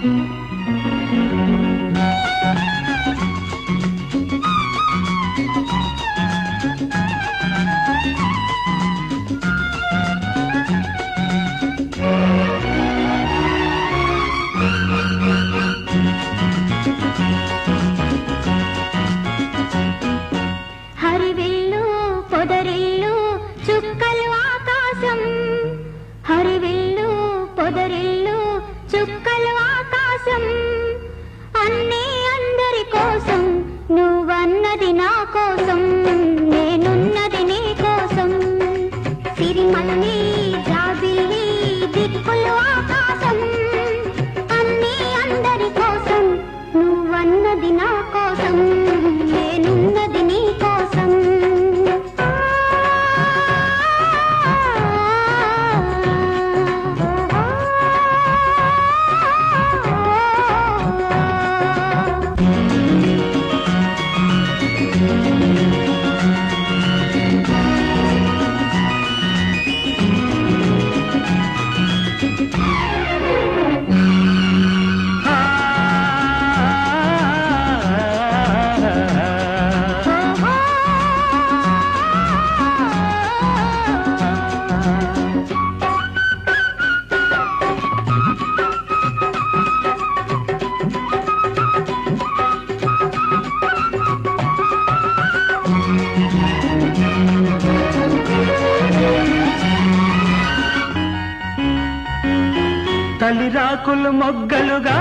Música కోసం అన్నీ అందరి కోసం నువ్వన్నది నా కోసం నేనున్నది నీ కోసం. సిరిమల్లి జాబిల్లి దిక్కులు ఆకాశం అన్నీ అందరి కోసం నువ్వన్నది నా కోసం నేనున్నది తలిరాకులు మొగ్గలుగా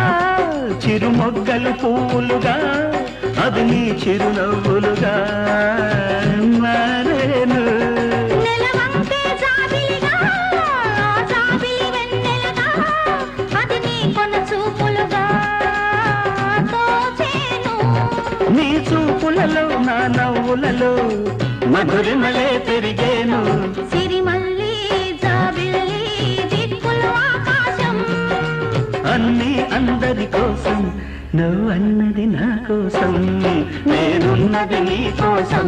చిరు మొగ్గలు పువ్వులుగా అది నీ చిరునవ్వులుగా. మారేను? నీ చూపులలో నా నవ్వులలో మధురిమలే పెరిగేను. సిరిమల్లి, అన్నీ అందరి కోసం నువ్వు అన్నది నా కోసం నేనున్నది నీ కోసం.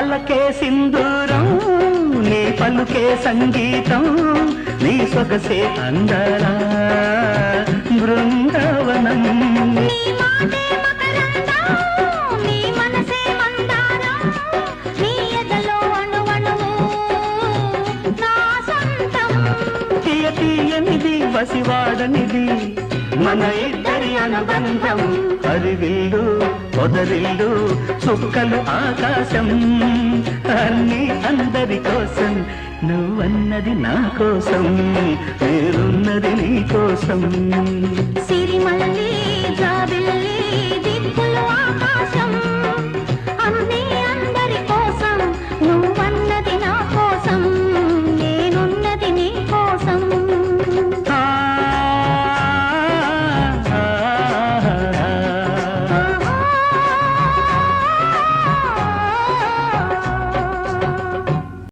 అల్లకే సింధూరం నీ పలుకే సంగీతం నీ సొగసే అందరా. బృందావనం. తీయనిది వసివాడనిది మన ఇద్దరి అనుబంధం హరివిల్లు పొదరిల్లు చుక్కలు ఆకాశం. అన్ని అందరి కోసం నువ్వన్నది నా కోసం నేనున్నది నీ కోసం. సిరిమల్లి జాబిల్లి